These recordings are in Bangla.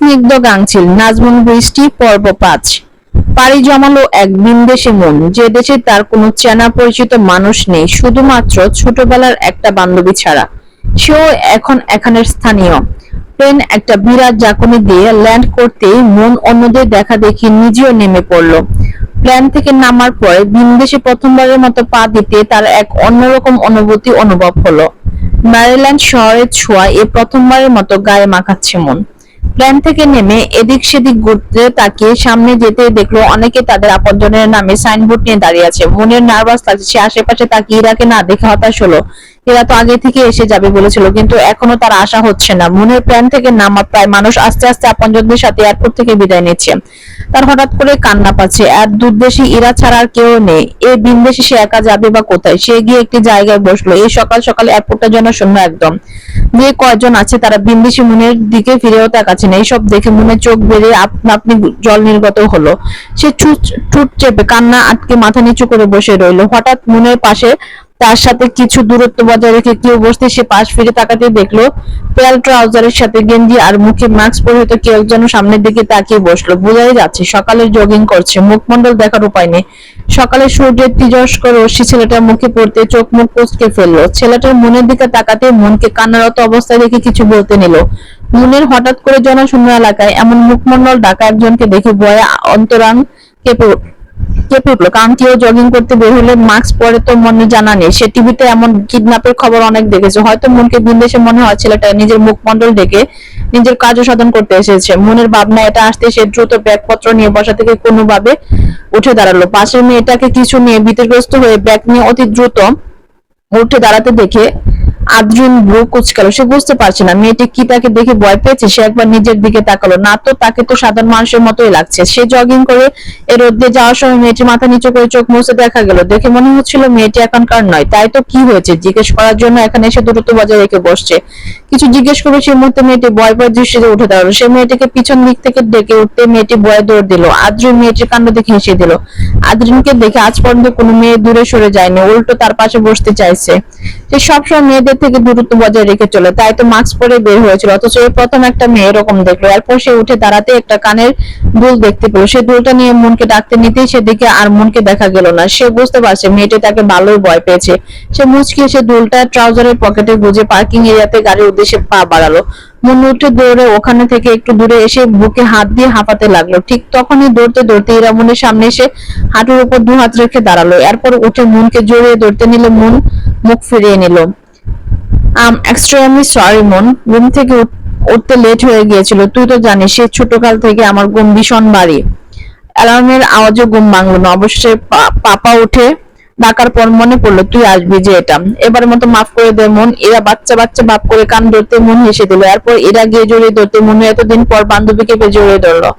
স্নিগ্ধ গাংচিল নাজমুন বৃষ্টি, পর্ব পাঁচ। পাড়ি জমালো এক বিন্দেশে মন, যে দেশে তার কোনো চেনা পরিচিত মানুষ নেই, শুধুমাত্র ছোটবেলার একটা বান্ধবী ছাড়া। সেও এখন এখানের স্থানীয়। প্লেন একটা বিরাট জাকুনি দিয়ে ল্যান্ড করতেই মন অন্যদের দেখা দেখি নিজেও নেমে পড়ল। প্লেন থেকে নামার পরে বিন্দেশে প্রথমবারের মতো পা দিতে তার এক অন্যরকম অনুভূতি অনুভব হলো। ম্যারিল্যান্ড শহরের ছোঁয়া এ প্রথমবারের মতো গায়ে মাখাচ্ছে মন। প্লেন থেকে নেমে এদিক সেদিক ঘুরতে তাকিয়ে সামনে যেতে দেখল অনেকে তাদের আপনজনের নামে সাইনবোর্ড নিয়ে দাঁড়িয়ে আছে। মনের নার্ভাস লাগছে, সে আশেপাশে তাকিয়ে রাখে না, দেখে হতাশ হলো। এরা তো আগে থেকে এসে যাবে বলেছিল, কিন্তু এখনও তার আশা হচ্ছে না। মনের প্ল্যান থেকে নামা প্রায় মানুষ আস্তে আস্তে আপনজনদের সাথে এয়ারপোর্ট থেকে বিদায় নিচ্ছে। তার হঠাৎ করে কান্না পাচ্ছে। আর দুর্দেশী ইরা ছাড়া আর কেউ নেই। এই বিন্দেশে সে একা যাবে বা কোথায়? সে গিয়ে একটি জায়গায় বসল। এই সকাল সকাল এয়ারপোর্টটা যেন শূন্য একদম। যে কয়জন আছে তারা বিন্দেশি মনের দিকে ফিরেও তাকাচ্ছে না। এইসব দেখে মনে চোখ বেড়ে আপনা আপনি জল নির্গত হলো। সে ছুট চেপে কান্না আটকে মাথা নিচু করে বসে রইল। হঠাৎ মনের পাশে তার সাথে কিছু দূরত্ব বজায় রেখে কেউ বসতে সে পাশ ফিরে তাকাতে দেখল পেয়াল ট্রাউজারের সাথে গেঞ্জি আর মুখে মাস্ক পরিহিত কেউ যেন সামনের দিকে তাকিয়ে বসল। বোঝাই যাচ্ছে সকালে জগিং করছে মুখমন্ডল দেখার উপায় নেই। সকালে সূর্যের তিজস্কর রশ্মি ছেলেটার মুখে পড়তে চোখ মুখ কুচকে ফেলল। ছেলেটার মনের দিকে তাকাতে মনকে কান্নারত অবস্থায় দেখে কিছু বলতে নিল। মনের হঠাৎ করে জনশূন্য এলাকায় এমন মুখমন্ডল ডাকা একজনকে দেখে ভয়ে অন্তরাং কেঁপে কেঁপে উঠল। কারণ কেউ জগিং করতে বের হলে মাস্ক পরে তো মনে জানা নেই। সে টিভিতে এমন কিডন্যাপের খবর অনেক দেখেছে। হয়তো মনকে বিন্দেশে মনে হয় ছেলেটা নিজের মুখমন্ডল ডেকে নিজের কাজ সাধন করতে এসেছে। মনের ভাবনা এটা আসতে সে দ্রুত ব্যাগপত্র নিয়ে বসা থেকে কোনোভাবে উঠে দাঁড়াল। পাশের মেয়েটাকে কিছু নিয়ে ভীতগ্রস্ত হয়ে ব্যাগ নিয়ে অতি দ্রুত উঠে দাঁড়াতে দেখে আদ্রিন ব্রু কুচকালো। সে বুঝতে পারছে না, মেয়েটি কি তাকে দেখে ভয় পেয়েছে? সে একবার নিজের দিকে তাকালো। না তো, তাকে তো সাধারণ মানুষের মতোই লাগছে। সে জগিং করে এ রোদ্দে যাওয়ার সময় মেয়েটি মাথা নিচু করে চোখ মুছে দেখা গেল। দেখে মনে হচ্ছিল মেয়েটি এখনকার নয়। তাই তো কি হয়েছে? জিজ্ঞেস করার জন্য এখানে এসে দূরত্ব বজায় রেখে বসছে। কিছু জিজ্ঞেস করে সেই মুহূর্তে মেয়েটি ভয় ভয় দৃষ্টিতে উঠে দাঁড়াল। সে মেয়েটিকে পিছন দিক থেকে ডেকে উঠতে মেয়েটি ভয়ে দৌড় দিল। আদ্রিন মেয়েটির কাণ্ড দেখে হেসে দিল। আদ্রিনকে দেখে আজ পর্যন্ত কোনো মেয়ে দূরে সরে যায়নি, উল্টো তার পাশে বসতে চাইছে। সে সবসময় মেয়েদের থেকে দূরত্ব বজায় রেখে চলে, তাই তো মাস্ক পরে বের হয়েছিল। অথচ প্রথম একটা মেয়ে এরকম দেখল, এরপর সে উঠে দাঁড়াতে একটা কানের দুল দেখতে পেল। সে দুলটা নিয়ে মনকে ডাকতে নিতেই সেদিকে আর মনকে দেখা গেল না। সে বুঝতে পারছে মেয়েটি তাকে ভালোই ভয় পেয়েছে। সে মুচকি সে দুলটা ট্রাউজারের পকেটে গুজে পার্কিং এরিয়াতে গাড়ির উদ্দেশ্যে পা বাড়ালো। মন উঠে দৌড়ে ওখানে থেকে একটু দূরে এসে বুকে হাত দিয়ে হাঁপাতে লাগল। ঠিক তখনই দৌড়তে দৌড়তে ইরামনের সামনে এসে হাঁটুর উপর দু হাত রেখে দাঁড়াল। এরপর উঠে মনকে জড়িয়ে দৌড়তে নিল মন মুখ ফিরিয়ে নিল। আম এক্সট্রিমলি সরি মন ঘুম থেকে উঠ- উঠতে লেট হয়ে গিয়েছিল। তুই তো জানিস, সে ছোটকাল থেকে আমার ঘুম ভীষণ বাড়ি অ্যালার্মের আওয়াজও ঘুম ভাঙলো না। অবশ্যই পাপা উঠে ডাকার পর মনে পড়ল, তুই আসবি যে এটা। এবার মতো মাফ করে দে মন এরা বাচ্চা বাচ্চা বাপ করে কান ধরতে মন হেসে দিল। এরপর এরা গিয়ে জড়িয়ে ধরতে মনে এতদিন পর বান্ধবীকে জড়িয়ে ধরলো।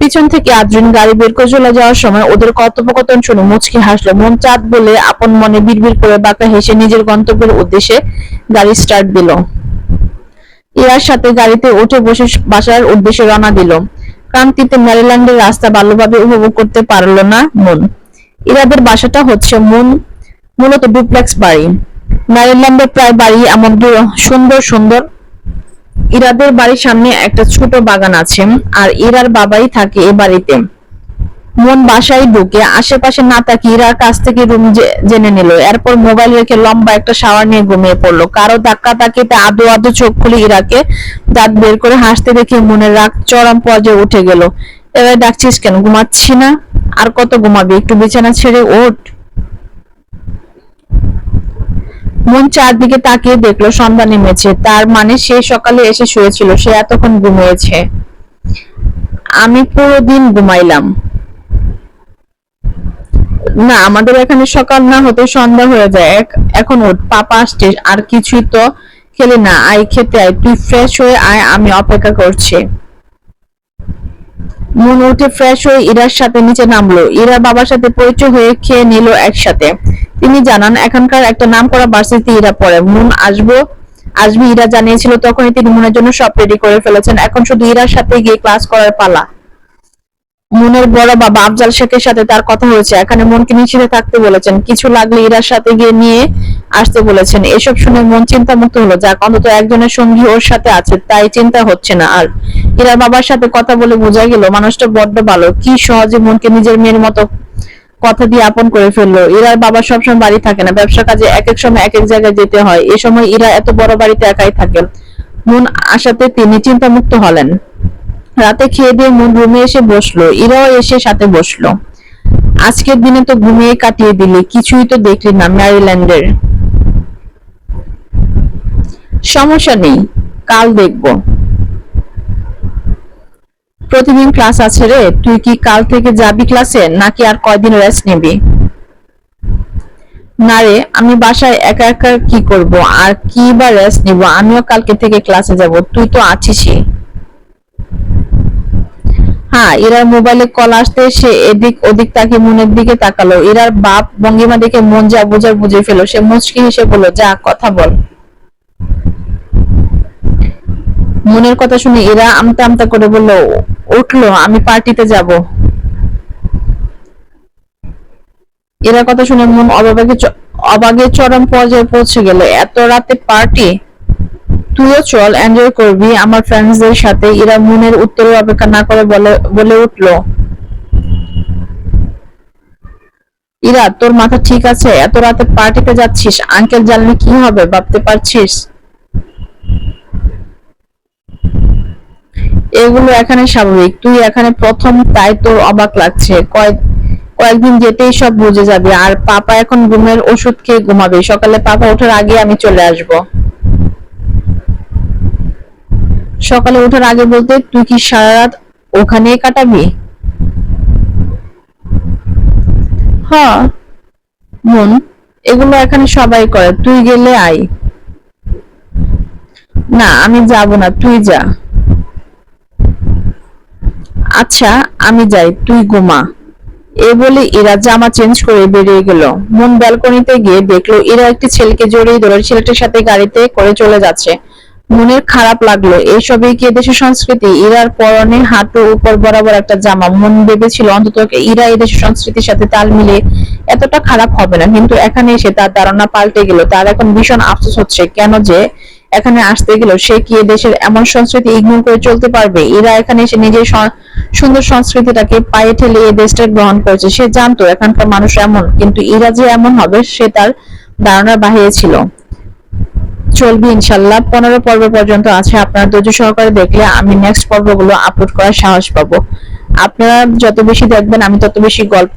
পিছন থেকে আদ্রিন গাড়ি বের করে চলে যাওয়ার সময় ওদের কথোপকথন শুনে মুচকি হাসলো। মন চাঁদ বলে আপন মনে বিড়বিড় করে বাঁকা হেসে নিজের গন্তব্যের উদ্দেশ্যে গাড়ি স্টার্ট দিল। ইরার সাথে গাড়িতে উঠে বসে বাসার উদ্দেশ্যে রওনা দিল। ক্রান্তিতে ম্যারিল্যান্ডের রাস্তা ভালোভাবে উপভোগ করতে পারল না মন। ইরাদের বাসাটা হচ্ছে মন, মূলত ডুপ্লেক্স বাড়ি। ম্যারিল্যান্ডের প্রায় বাড়ি এমন সুন্দর সুন্দর ইরাদের বাড়ির সামনে একটা ছোট বাগান আছে, আর ইরার বাবাই থাকে এ বাড়িতে। মন বাসায় ঢুকে আশেপাশে না তাকিয়ে ইরার কাছ থেকে রুম জেনে নিল। এরপর মোবাইল রেখে লম্বা একটা শাওয়ার নিয়ে ঘুমিয়ে পড়ল। কারও ধাক্কা তাকিতে আদো আদো চোখ খুলে ইরাকে দাঁত বের করে হাসতে দেখে মনের রাগ চরম পর্যায়ে উঠে গেল। এবার ডাকছিস কেন? ঘুমাচ্ছি না? আর কত ঘুমাবি? একটু বিছানা ছেড়ে ওঠ। মন চারদিকে তাকিয়ে দেখল, সন্ধ্যা নেমেছে। তার মানে সে সকালে এসে শুয়েছিল, সে এতক্ষণ ঘুমিয়েছে। আমি পুরো দিন ঘুমাইলাম। না, আমাদের এখানে সকাল না হতে সন্ধ্যা হয়ে যায়। এখন ওঠ পাপা আসছে, আর কিছুই তো খেলে না। আয়, খেতে আয়, তুই ফ্রেশ হয়ে আয়, আমি অপেক্ষা করছি। মন উঠে ফ্রেশ হয়ে ইরার সাথে নিচে নামলো। ইরা বাবার সাথে পরিচয় হয়ে খেয়ে নিল একসাথে। তিনি জানান, এখানকার একটা নাম করা বার্সিতে ইরা পড়ে। মন আসব, আসবি ইরা জানিয়েছিল, তখনই তিনি মনের জন্য সব রেডি করে ফেলেছেন। এখন শুধু ইরার সাথে গিয়ে ক্লাস করার পালা। মনের বড় বাবা আফজাল শেখের সাথে তার কথা হয়েছে। এখানে মনকে নিশ্চিতে থাকতে বলেছেন। কিছু লাগলে ইরার সাথে গিয়ে নিয়ে আসতে বলেছেন। এসব শুনে মন চিন্তা মুক্ত হলো। যাক, অন্তত একজনের সঙ্গী ওর সাথে আছে, তাই চিন্তা হচ্ছে না। আর ইরার বাবার সাথে কথা বলে বোঝা গেল, মানুষটা বড্ড ভালো। কি সহজে মনকে নিজের মেয়ের মতো কথা দিয়ে আপন করে ফেলল। ইরার বাবা সবসময় বাড়ি থাকে না। ব্যবসা কাজে এক এক সময় এক এক জায়গায় যেতে হয়। এ সময় ইরা এত বড় বাড়িতে একাই থাকে। মন আসাতে তিনি চিন্তামুক্ত হলেন। রাতে খেয়ে দিয়ে মন রুমে এসে বসল। ইরাও এসে সাথে বসল। আজকের দিনে তো ঘুমিয়ে কাটিয়ে দিলি, কিছুই তো দেখলি না ম্যারিল্যান্ডের। সমস্যা নেই, কাল দেখব। প্রতিদিন ক্লাস আছে রে, তুই কি কাল থেকে যাবি ক্লাসে, নাকি আর কয়দিন রেস্ট নিবি? না রে, আমি বাসায় একা একা কি করব, আর কি বা রেস্ট নিব? আমিও কালকে থেকে ক্লাসে যাব, তুই তো আছিসই। হ্যাঁ ইরার মোবাইলে কল আসতে সে এদিক ওদিক তাকে মনের দিকে তাকালো। ইরার বাপ ভঙ্গিমা দেখে মন যা বোঝার বুঝে ফেলো সে মুচকি হেসে বলল, যা, কথা বল। মনের কথা শুনে ইরা আমতা আমতা করে বলল, উঠল, আমি পার্টিতে যাব। এরা কথা শুনে মন অবাগে অবাগে চরম পর্যায়ে পৌঁছে গেল। এত রাতে পার্টি? তুইও চল এনজয় করবি। আমার ফ্রেন্ডসদের সাথে ইরা মনের উত্তরের অপেক্ষা না করে বলে বলে উঠল। ইরা, তোর মাথা ঠিক আছে? এত রাতে পার্টিতে যাচ্ছিস? আঙ্কেল জানলে কি হবে? ভাবতে পারছিস? এগুলো এখানে স্বাভাবিক। তুই এখানে প্রথম, তাই তোর অবাক লাগছে। কয়েক, কয়েকদিন যেতেই সব বুঝে যাবে। আর পাপা এখন ঘুমের ওষুধ খেয়ে ঘুমাবে। সকালে পাপা ওঠার আগে আমি চলে আসব। সকালে ওঠার আগে বলতে, তুই কি সারা রাত ওখানেই কাটাবি? হ্যাঁ মন এগুলো এখানে সবাই করে, তুই গেলে আয়। না, আমি যাব না, তুই যা। আচ্ছা আমি যাই, তুই ঘুমা। এ বলে ইরা জামা চেঞ্জ করে বেরিয়ে গেল। মন ব্যালকনিতে গিয়ে দেখল, ইরা একটি ছেলেকে জড়িয়ে ধরে ছেলেটির সাথে গাড়িতে করে চলে যাচ্ছে। মনের খারাপ লাগল। এইসবই কি এদেশের সংস্কৃতি? ইরার পরনে হাঁটু উপর বরাবর একটা জামা। মন ভেবেছিল অন্তত ইরা এদেশের সংস্কৃতির সাথে তাল মিলে এতটা খারাপ হবে না। কিন্তু এখানে এসে তার ধারণা পাল্টে গেল। তার এখন ভীষণ আফসোস হচ্ছে। কেন যে এখানে আসতে গেল? সে কি দেশের এমন সংস্কৃতি ইগনোর করে চলতে পারবে? এরা এখানে এসে নিজের সুন্দর সংস্কৃতিটাকে পায়ে ঠেলে এই দেশটা গ্রহণ করেছে। সে জানতো এখানকার মানুষ এমন। কিন্তু ইরা যে এমন হবে, সে তার ধারণার বাহিরে ছিল। চলবে ইনশাল্লাহ। পনেরো পর্ব পর্যন্ত আছে। আপনারা ধৈর্য সহকারে দেখলে আমি নেক্সট পর্বগুলো আপলোড করার সাহস পাবো। আপনারা যত বেশি দেখবেন, আমি তত বেশি গল্প